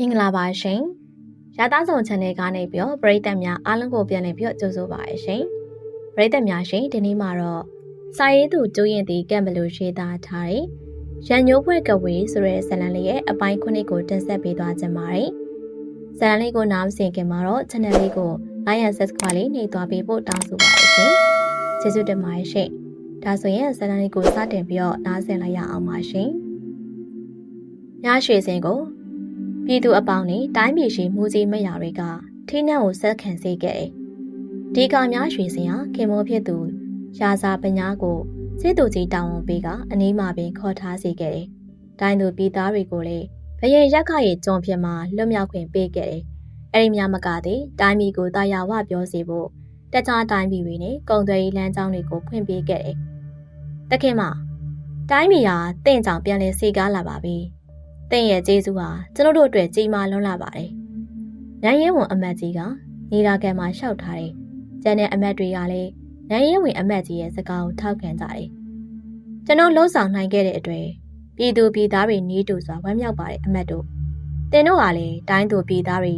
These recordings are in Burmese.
မင်္ဂလာပါရှင်။ရသားဆောင် channel ကနေပြီးတော့ပရိသတ်များအားလုံးကိုပြန်လည်ပြီးတော့ကြိုဆိုပါရရှင်။ပရိသတ်များရှင်ဒီနေ့မှာတော့စာရေးသူကျိုးရင်တီကံဘလူရေးသားထားတဲ့ရန်ညိုးဖွဲ့ကဝေးဆိုတဲ့ဇာတ်လမ်းလေးရဲ့အပိုင်းခုနှစ်ကိုတင်ဆက်ပေးသွားခြင်းပါတယ်။ဇာတ်လမ်းလေးကိုနားမစင်ခင်မှာတော့ channel လေးကို like and subscribe လေးနှိပ်သွားပေးဖို့တောင်းဆိုပါရရှင်။ကျေးဇူးတင်ပါတယ်ရှင်။ဒါဆိုရင်ဇာတ်လမ်းလေးကိုစတင်ပြီးတော့နားဆင်လိုက်ရအောင်ပါရှင်။ညရွှေစင်ကို ပြည်သူအပေါင်းနဲ့တိုင်းပြည်ရှိမူကြီးမရတွေကထိနှံကိုဆက်ခံစေခဲ့တယ်။ဒီကများရွှေစင်ဟာခင်မောဖြစ်သူရာဇာပညာကိုစေတူကြီးတောင်းဝန်ပေးကအနီးမှာပင်ခေါ်ထားစေခဲ့တယ်။တိုင်းသူပြည်သားတွေကိုလည်းဘယင်ရက်ခရဲ့ကြုံဖြစ်မှာလွတ်မြောက်ခွင့်ပေးခဲ့တယ်။အဲဒီများမကသေးတိုင်းပြည်ကိုတာယာဝပြောစေဖို့တခြားတိုင်းပြည်တွေနဲ့ကုံသွယ်ရေးလမ်းကြောင်းတွေကိုဖွင့်ပေးခဲ့တယ်။တခင်မတိုင်းပြည်ဟာတင့်ကြောင်ပြန်လည်စေကားလာပါပြီ။။ တင့်ရဲ့ကျေးဇူးဟာကျွန်တော်တို့အတွက်ကြီးမားလွန်းလာပါတယ်။နိုင်ရဲဝန်အမတ်ကြီးကနေရာကန်မှာရှောက်ထားတယ်။ကျန်တဲ့အမတ်တွေကလည်းနိုင်ရဲဝင်အမတ်ကြီးရဲ့စကားကိုထောက်ခံကြတယ်။ကျွန်တော်လှုံ့ဆော်နိုင်ခဲ့တဲ့အတွက်ပြည်သူပြည်သားတွေနေတူစွာဝမ်းမြောက်ပါတယ်အမတ်တို့။တင်တို့ကလည်းတိုင်းသူပြည်သားတွေ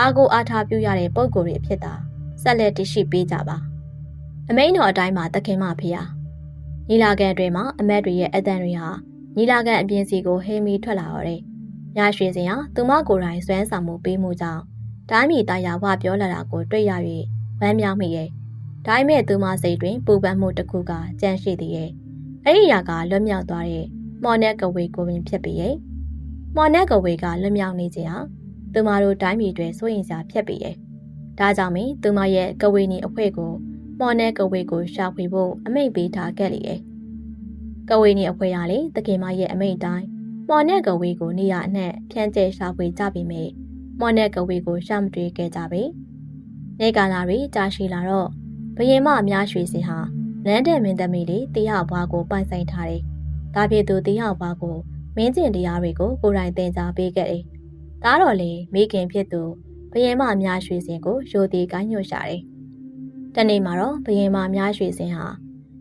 အာကိုအားထားပြုရတဲ့ပုံကိုယ်တွေအဖြစ်သာဆက်လက်တရှိပေးကြပါ။အမိန်တော်အတိုင်းမှာတခင်မဖေဟာညီလာခံအတွင်းမှာအမတ်တွေရဲ့အသံတွေဟာ ညီလာခံအပြင်စီကိုဟေးမီထွက်လာတော့တယ်။ညရွှေစင်ဟာသူမကိုယ်တိုင်စွမ်းဆောင်မှုပေးမှုကြောင့်တိုင်းပြည်သားရဝပြောလာတာကိုတွေ့ရ၍ဝမ်းမြောက်မိရဲ့။ဒါပေမဲ့သူမစိတ်တွင်ပူပန်မှုတစ်ခုကကြန့်ရှိသေးရဲ့။အဲ့ဒီအရာကလွတ်မြောက်သွားတဲ့မော်နက်ကဝေကိုပင်ဖြစ်ပြီရဲ့။မော်နက်ကဝေကလွတ်မြောက်နေခြင်းဟာသူမတို့တိုင်းပြည်တွေစိုးရင်စရာဖြစ်ပြီရဲ့။ဒါကြောင့်မင်းသူမရဲ့ကဝေနီအဖွဲ့ကိုမော်နက်ကဝေကိုရှာဖွေဖို့အမိန့်ပေးထားခဲ့လေရဲ့။ ကဝေးနေအဖွဲရလေတခင်မရဲ့အမိန့်တိုင်းမော်နဲ့ကဝေးကိုနေရအနှံ့ဖြန်းကျဲရှာဖွေကြပြီမေမော်နဲ့ကဝေးကိုရှာမတွေ့ခဲ့ကြပေနေကာလာတွေကြာရှည်လာတော့ဘယင်မအများရွှေစင်ဟာလမ်းတဲ့မင်းသမီးလေးတရားဘွားကိုပိုင်ဆိုင်ထားတယ်။ဒါဖြစ်သူတရားဘွားကိုမင်းကျင်တရားတွေကိုကိုယ်တိုင်သင်ကြားပေးခဲ့တယ်။ဒါတော့လေမိခင်ဖြစ်သူဘယင်မအများရွှေစင်ကိုရိုသေကိုင်းညွှန်ရှာတယ်။တနေ့မှာတော့ဘယင်မအများရွှေစင်ဟာ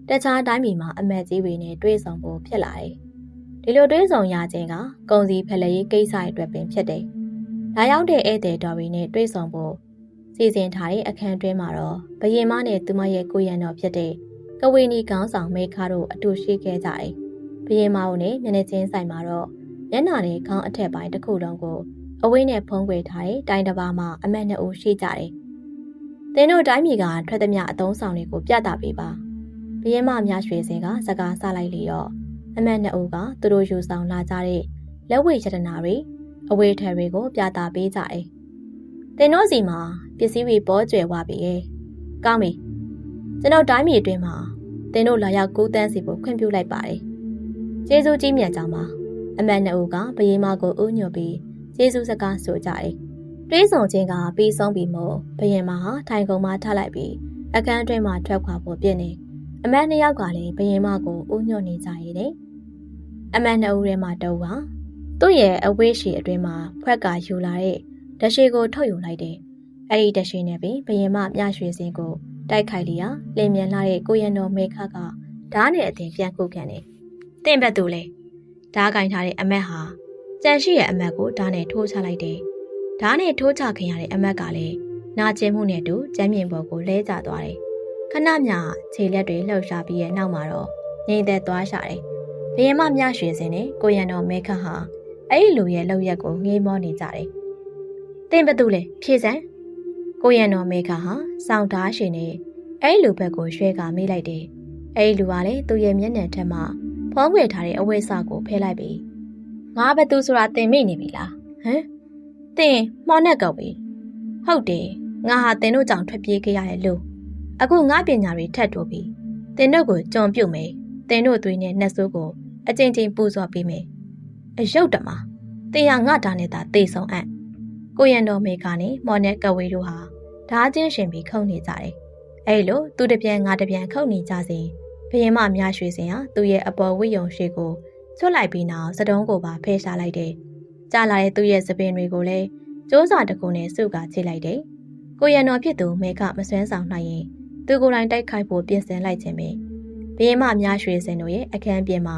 တခြားတိုင်းပြည်မှာအမတ်ကြီးတွေနဲ့တွေ့ဆုံဖို့ဖြစ်လာတယ်။ဒီလိုတွေ့ဆုံရခြင်းကကုံစီဖလှရေးကိစ္စအတွက်ပင်ဖြစ်တယ်။လာရောက်တဲ့ဧည့်သည်တော်တွေနဲ့တွေ့ဆုံဖို့စီစဉ်ထားတဲ့အခန်းတွင်းမှာတော့ဘယင်မနဲ့သူမရဲ့ကိုရံတော်ဖြစ်တဲ့ကဝေနီကောင်းဆောင်မေခါတို့အတူရှိခဲ့ကြတယ်။ဘယင်မတို့နဲ့မျက်နှာချင်းဆိုင်မှာတော့မျက်နှာနဲ့ခေါင်းအထက်ပိုင်းတစ်ခုလုံးကိုအဝေးနဲ့ဖုံးကွယ်ထားတဲ့တိုင်းတစ်ပါးမှာအမတ်နှစ်ဦးရှိကြတယ်။သင်တို့တိုင်းပြည်ကထွက်သမျှအသုံးဆောင်တွေကိုပြသပေးပါ။ ဘရင်မများရွှေစင်ကစကားဆလိုက်လေတော့အမတ်နှစ်ဦးကသူတို့ယူဆောင်လာကြတဲ့လက်ဝဲရတနာတွေအဝေးထည်တွေကို ပြသပေးကြတယ်။တင်တို့စီမှာပစ္စည်းတွေပေါ်ကျွယ်ဝပြီရဲ့။ကောင်းပြီ။ကျွန်တော်တိုင်းပြည်အတွင်းမှာတင်တို့လာရောက်ကူးတန်းစီဖို့ခွင့်ပြုလိုက်ပါတယ်။ကျေးဇူးကြီးမြတ်ကြောင်းပါ။အမတ်နှစ်ဦးကဘရင်မကိုဥညွတ်ပြီးကျေးဇူးစကားဆိုကြတယ်။တွေးဆောင်ခြင်းကပြီးဆုံးပြီမို့ဘရင်မဟာထိုင်ကုန်မှထလိုက်ပြီးအခန်းအတွင်းမှာထွက်ခွာဖို့ပြည့်နေ။ အမတ်နှစ်ယောက်ကလည်းဘယင်မကိုဥညွတ်နေကြရတဲ့အမတ်နှစ်ဦးထဲမှာတအူဟာသူ့ရဲ့အဝေးရှည်အတွင်းမှာဖွက်ကယူလာတဲ့တရှိကိုထုတ်ယူလိုက်တယ်။အဲ့ဒီတရှိနဲ့ပြီးဘယင်မမြရွှေစင်ကိုတိုက်ခိုက်လျာလင်မြန်လာတဲ့ကိုရံတော်မေခကဓားနဲ့အတင်ပြန်ခုခံတယ်။တင့်ဘက်သူလေဓားကင်ထားတဲ့အမတ်ဟာကြံရှိရဲ့အမတ်ကိုဓားနဲ့ထိုးချလိုက်တယ်။ဓားနဲ့ထိုးချခင်ရတဲ့အမတ်ကလည်းနာကျင်မှုနဲ့တူကျမ်းမြင်ပေါ်ကိုလဲကျသွားတယ် ခဏမြခြေလက်တွေလှုပ်ရှားပြီးရဲ့နောက်မှာတော့ငြိမ်သက်သွားရှာတယ်။ဘယင်မမြရွှေစင်နဲ့ကိုရံတော်မဲခတ်ဟာအဲ့ဒီလူရဲ့လောက်ရက်ကိုငေးမောနေကြတယ်။တင်ဘသူလဲဖြေစမ်းကိုရံတော်မဲခတ်ဟာစောင့်ဓားရှင်နဲ့အဲ့ဒီလူဘက်ကိုရွှဲကမေးလိုက်တယ်။အဲ့ဒီလူကလည်းသူ့ရဲ့မျက်နှာထက်မှဖုံးကွယ်ထားတဲ့အဝိစာကိုဖဲလိုက်ပြီးငါဘသူဆိုတာတင်မိနေပြီလားဟမ်တင်မော်နဲ့ကောက်ပြီဟုတ်တယ်ငါဟာတင်တို့ကြောင့်ထွက်ပြေးခဲ့ရတဲ့လူ အခုငါပညာတွေထက်တိုးပြီးသင်တို့ကိုကြုံပြုတ်မယ်သင်တို့သွေးနဲ့နှက်ဆိုးကိုအချင်းချင်းပူဇော်ပေးမယ်အယုတ်တမတင်ရငါတာနဲ့သာတေဆုံးအံ့ကိုရန်တော်မေကနဲ့မော်နက်ကဝေးတို့ဟာဓာချင်းရှင်ပြီးခုန်နေကြတယ်အဲ့လိုသူတပြန်ငါတပြန်ခုန်နေကြစဉ်ဘယင်မများရွှေစင်ဟာသူ့ရဲ့အပေါ်ဝိယုံရှိကိုချွတ်လိုက်ပြီးနောက်စတုံးကိုပါဖယ်ရှားလိုက်တယ်ကြားလာတဲ့သူ့ရဲ့သပင်တွေကိုလည်းစ조사တကူနဲ့စုကချိလိုက်တယ်ကိုရန်တော်ဖြစ်သူမေကမစွမ်းဆောင်နိုင်ရင် သူကိုယ်တိုင်တိုက်ခိုက်ဖို့ပြင်ဆင်လိုက်ခြင်းပဲဘရင်မများရွှေစင်တို့ရဲ့အခန်းပြင်မှာ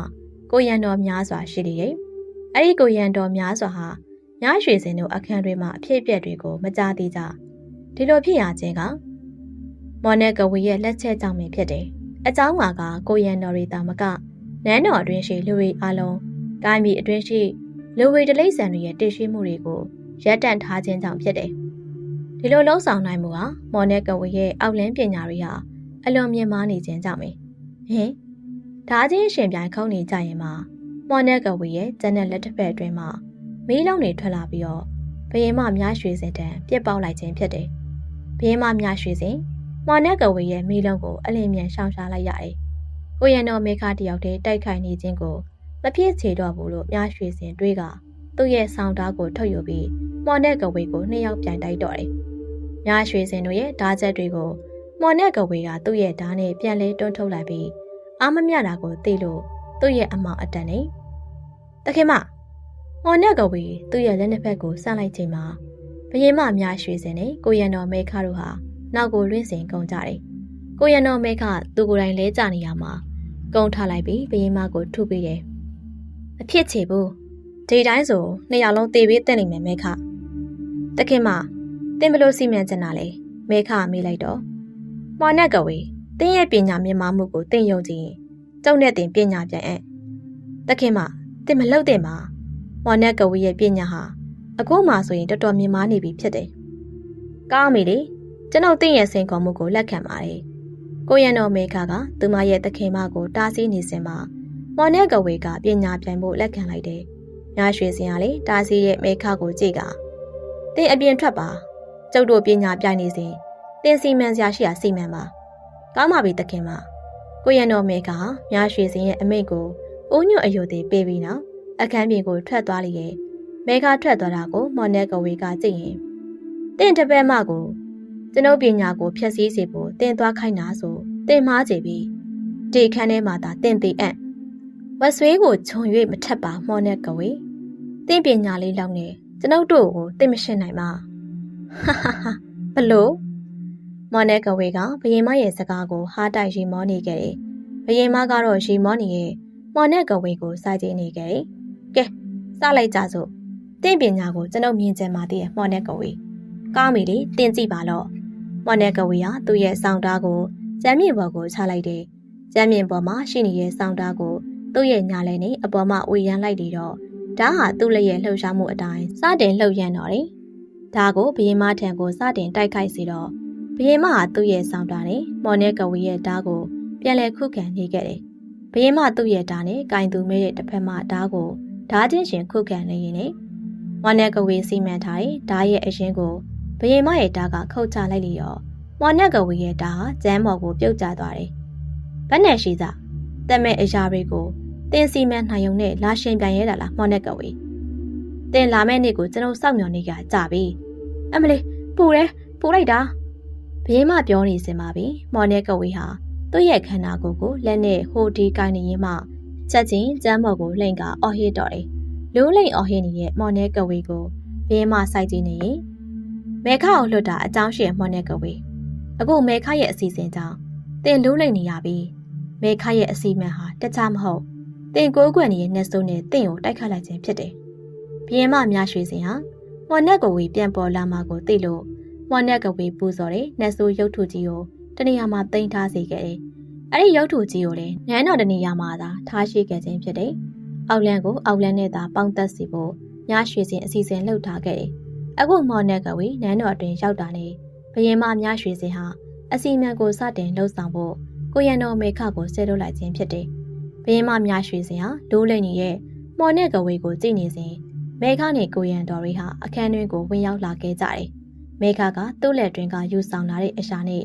ကိုရန်တော်များစွာရှိနေတယ်။အဲဒီကိုရန်တော်များစွာဟာမြရွှေစင်တို့အခန်းတွေမှာအဖြစ်အပျက်တွေကိုမကြားသေးကြ။ဒီလိုဖြစ်ရခြင်းကမော်နက်ကဝေရဲ့လက်ချက်ကြောင့်ပဲဖြစ်တယ်။အကြောင်းကကကိုရန်တော်တွေတာမကနန်းတော်အတွင်းရှိလူတွေအလုံး၊တိုင်းပြည်အတွင်းရှိလူဝေတလိษံတွေရဲ့တည်ရှိမှုတွေကိုရပ်တန့်ထားခြင်းကြောင့်ဖြစ်တယ်။ ဒီလိုလှုံ့ဆော်နိုင်မှုဟာမော်နက်ကဝီရဲ့အောက်လင်းပညာတွေဟာအလွန်မြင့်မားနေခြင်းကြောင့်ပဲဟင်ဓာချင်းရှင်ပြိုင်ခုံနေကြရင်မှာမော်နက်ကဝီရဲ့ကျန်တဲ့လက်တစ်ဖက်အတွင်းမှာမီးလုံးတွေထွက်လာပြီးတော့ဘယင်းမမြရွှေစင်တန်ပြစ်ပေါက်လိုက်ခြင်းဖြစ်တယ်။ဘယင်းမမြရွှေစင်မော်နက်ကဝီရဲ့မီးလုံးကိုအလင်းမြန်ရှောင်ရှားလိုက်ရတယ်။ကိုရန်တော်မေခတယောက်တည်းတိုက်ခိုက်နေခြင်းကိုမဖြစ်ချေတော့ဘူးလို့မြရွှေစင်တွေးက သူ့ရဲ့ဆောင်းသားကိုထုတ်ယူပြီးမော်နက်ကဝီကိုနှစ်ယောက်ပြိုင်တိုက်တော့တယ်။မြရွှေစင်တို့ရဲ့ဓာချက်တွေကိုမော်နက်ကဝီကသူ့ရဲ့ဓာနဲ့ပြန်လဲတွန်းထုတ်လိုက်ပြီးအာမမြတာကိုသိလို့သူ့ရဲ့အမောင်အတန်နေတခင်မမော်နက်ကဝီသူ့ရဲ့လက်နှစ်ဖက်ကိုဆန့်လိုက်ချိန်မှာဘရင်မများရွှေစင်နဲ့ကိုရန်တော်မဲခါတို့ဟာနောက်ကိုလွင့်စင်ကုန်ကြတယ်။ကိုရန်တော်မဲခသူကိုယ်တိုင်လဲကြနေရမှာကုန်းထားလိုက်ပြီးဘရင်မကိုထုပေးတယ်။အဖြစ်ချေဘူး ဒီတိုင်းဆိုနှစ်ယောက်လုံးတေးပြီးတက်နေမယ်မဲခ။တခင်မတင်ဘလို့စီမံချင်တာလေမဲခမေးလိုက်တော့မော်နက်ကဝီတင်းရဲ့ပညာမြင့်မားမှုကိုတင်ယုံကြည်ရင်ကျုံနဲ့တင်ပညာပြန်အပ်တခင်မတင်မလှုပ်တဲ့မှာမော်နက်ကဝီရဲ့ပညာဟာအခုမှဆိုရင်တော်တော်မြင့်မားနေပြီဖြစ်တယ်။ကောင်းပြီလေကျွန်ုပ်တင်းရဲ့စိန်ခေါ်မှုကိုလက်ခံပါတယ်။ကိုရန်တော်မေခါကသူမရဲ့တခင်မကိုတားဆီးနေစင်မှာမော်နက်ကဝီကပညာပြန်ဖို့လက်ခံလိုက်တယ်။ ညရွှေစင်ကလေတားဆီးရဲ့မေခါကိုကြည့်ကတင်းအပြင်ထွက်ပါကျုပ်တို့ပညာပြနေစဉ်တင်းစီမံစရာရှိရာစီမံပါကောင်းပါပြီတခင်မကိုရန်တော်မေခါညရွှေစင်ရဲ့အမိတ်ကိုဦးညွတ်အယုတ်သေးပေးပြီးနောက်အခန်းပြင်ကိုထွက်သွားလျက်မဲခါထွက်သွားတာကိုမော်နက်ကဝေကကြည့်ရင်တင့်တပည့်မကိုကျွန်ုပ်ပညာကိုဖျက်ဆီးစေဖို့တင်သွားခိုင်းတာဆိုတင်မားကြပြီဒီခန်းထဲမှာသာတင်သေးအံ့ဝက်ဆွေးကိုခြုံ၍မထက်ပါမော်နက်ကဝေ တင့်ပညာလေးလောက်နေကျွန်ုပ်တို့ကိုတင်မရှင်းနိုင်ပါဟာဟာဟာဘလို့မော်နက်ကဝေကဘယင်မရဲ့စကားကိုဟားတိုက်ရီမောနေခဲ့တယ်ဘယင်မကတော့ရီမောနေရဲ့မော်နက်ကဝေကိုစာကြည့်နေခဲ့တယ်ကဲစလိုက်ကြစို့တင့်ပညာကိုကျွန်ုပ်မြင်ချင်ပါသေးတယ်မော်နက်ကဝေကောင်းပြီလေတင်ကြည့်ပါတော့မော်နက်ကဝေဟာသူ့ရဲ့စောင်းသားကိုကျမ်းမြင့်ပေါ်ကိုချလိုက်တယ်ကျမ်းမြင့်ပေါ်မှာရှိနေတဲ့စောင်းသားကိုသူ့ရဲ့ညာလဲနဲ့အပေါ်မှာဝေရန်လိုက်ပြီးတော့ ဒါဟာသူ့လက်ရဲ့လှုပ်ရှားမှုအတိုင်းစတင်လှုပ်ရမ်းတော့တယ်ဒါကိုဘရင်မထံကိုစတင်တိုက်ခိုက်စီတော့ဘရင်မဟာသူ့ရဲ့စောင်းသားနဲ့မော်နက်ကဝေရဲ့ဓားကိုပြန်လဲခုခံနေခဲ့တယ်ဘရင်မသူ့ရဲ့ဓားနဲ့ကင်သူမဲတဲ့တစ်ဖက်မှဓားကိုဓာချင်းရှင်ခုခံနေရင်လေဝါနက်ကဝေစီမံထားတဲ့ဓာရဲ့အရင်ကိုဘယေမရဲ့ဓာကခုတ်ချလိုက်လျော်ဝါနက်ကဝေရဲ့ဓာဟာကျမ်းမော်ကိုပြုတ်ကျသွားတယ်။ဗက်နဲ့ရှိစားတက်မဲ့အရာတွေကို တင်းစီမံနိုင်ုံနဲ့လာရှင်ပြန်ရဲတာလားမော်နက်ကဝေ။တင်လာမဲ့နေ့ကိုကျွန်တော်စောင့်မျှော်နေကြကြပြီ။အမလေးပူတယ်ပူလိုက်တာဘယေမပြောနေစင်ပါပြီမော်နက်ကဝေဟာသူ့ရဲ့ခန္ဓာကိုယ်ကိုလက်နဲ့ဟိုဒီကိုင်းနေရင်မှချက်ချင်းကျမ်းမော်ကိုလှိမ့်ကအော်ဟစ်တော့တယ်။လူးလိမ့်အော်ဟစ်နေတဲ့မော်နဲကဝေကိုဘင်းမဆိုင်ကြည့်နေရင်မဲခအောင်လွတ်တာအကြောင်းရှိမော်နဲကဝေအခုမဲခရဲ့အစီအစဉ်ကြောင့်တင်လူးလိမ့်နေရပြီ။မဲခရဲ့အစီအမံဟာတခြားမဟုတ် တင်ကိုးကွယ်နေတဲ့နှက်စုံနဲ့တင့်ကိုတိုက်ခတ်လိုက်ခြင်းဖြစ်တယ်။ဘင်းမများရွှေစင်ဟာမော်နက်ကဝေပြန်ပေါ်လာမှာကိုသိလို့မော်နက်ကဝေပူဇော်တဲ့နှက်ဆိုးရုပ်ထုကြီးကိုတနေရာမှာတင်ထားစေခဲ့တယ်။အဲ့ဒီရုပ်ထုကြီးကိုလည်းနန်းတော်တနေရာမှာသာထားရှိခဲ့ခြင်းဖြစ်တယ်။အောက်လန်းကိုအောက်လန်းနဲ့သာပေါင်းသက်စီဖို့ညရွှေစင်အစီအစဉ်လှုပ်ထားခဲ့တယ်။အခုမော်နက်ကဝေနန်းတော်အတွင်ရောက်တာနဲ့ဘရင်မညရွှေစင်ဟာအစီအမံကိုစတင်လှုပ်ဆောင်ဖို့ကိုရန်တော်မေခကိုဆဲထုတ်လိုက်ခြင်းဖြစ်တယ်။ ဘရင်မညရွှေစင်ဟာဒိုးလိန်ကြီးရဲ့မော်နက်ကဝေကိုကြည့်နေစဉ်မေခနဲ့ကိုရန်တော်တွေဟာအခန်းတွင်ကိုဝင်ရောက်လာခဲ့ကြတယ်။မေခကသူ့လက်တွင်ကယူဆောင်လာတဲ့အရှာနဲ့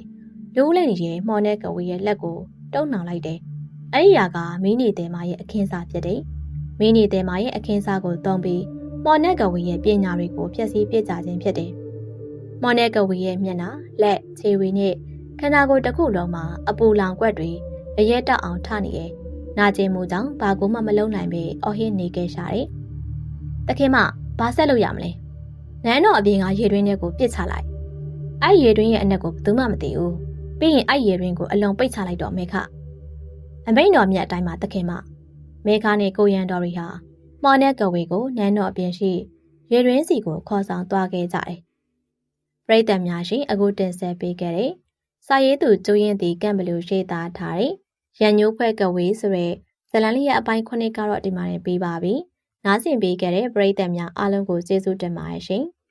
လူးလိန်ကြီးရဲ့မော်နက်ကဝေရဲ့လက်ကိုတုံနှောင်လိုက်တယ်။အဲ့ဒီယာကမင်းနေတဲ့မရဲ့အခင်းစားဖြစ်တယ်။မင်းနေတဲ့မရဲ့အခင်းစားကိုတုံးပြီးမော်နက်ကဝေရဲ့ပညာတွေကိုဖျက်ဆီးပြစ်ကြခြင်းဖြစ်တယ်။မော်နက်ကဝေရဲ့မျက်နှာလက်ခြေဝေနဲ့ခန္ဓာကိုယ်တစ်ခုလုံးမှာအပူလောင်ကွက်တွေအရဲတောက်အောင်ထနေရဲ့ နာကျင်မှုကြောင့်ဘာကိုမှမလုံးနိုင်ပဲအော်ဟစ်နေခဲ့ရှာတယ်။တခင်မဘာဆက်လို့ရမလဲ။နန်းတော်အပြင်ကရေတွင်းထဲကိုပြစ်ချလိုက်။အဲ့ရေတွင်းရဲ့အနက်ကိုဘယ်သူမှမသိဘူး။ပြီးရင်အဲ့ရေရင်းကိုအလုံးပိတ်ချလိုက်တော့မေခအမိန်တော်မြတ်အတိုင်းမှာတခင်မမေခနဲ့ကိုရန်တော်ရီဟာမော်နက်ကဝေကိုနန်းတော်အပြင်ရှိရေတွင်းစီကိုခေါ်ဆောင်သွားခဲ့ကြတယ်။ပရိသတ်များရှင်အခုတင်ဆက်ပေးခဲ့တဲ့စာရေးသူကျိုးရင်တီကံဘလူရေးသားထားတဲ့ ရန်ညိုးဖွဲ့ကဝေးဆိုတဲ့ဇလန်လေးရဲ့အပိုင်းခုနှစ်ကတော့ဒီမှာနေပြီးပါပြီ။နားဆင်ပေးခဲ့တဲ့ပရိသတ်များအားလုံးကိုကျေးဇူးတင်ပါတယ်ရှင်။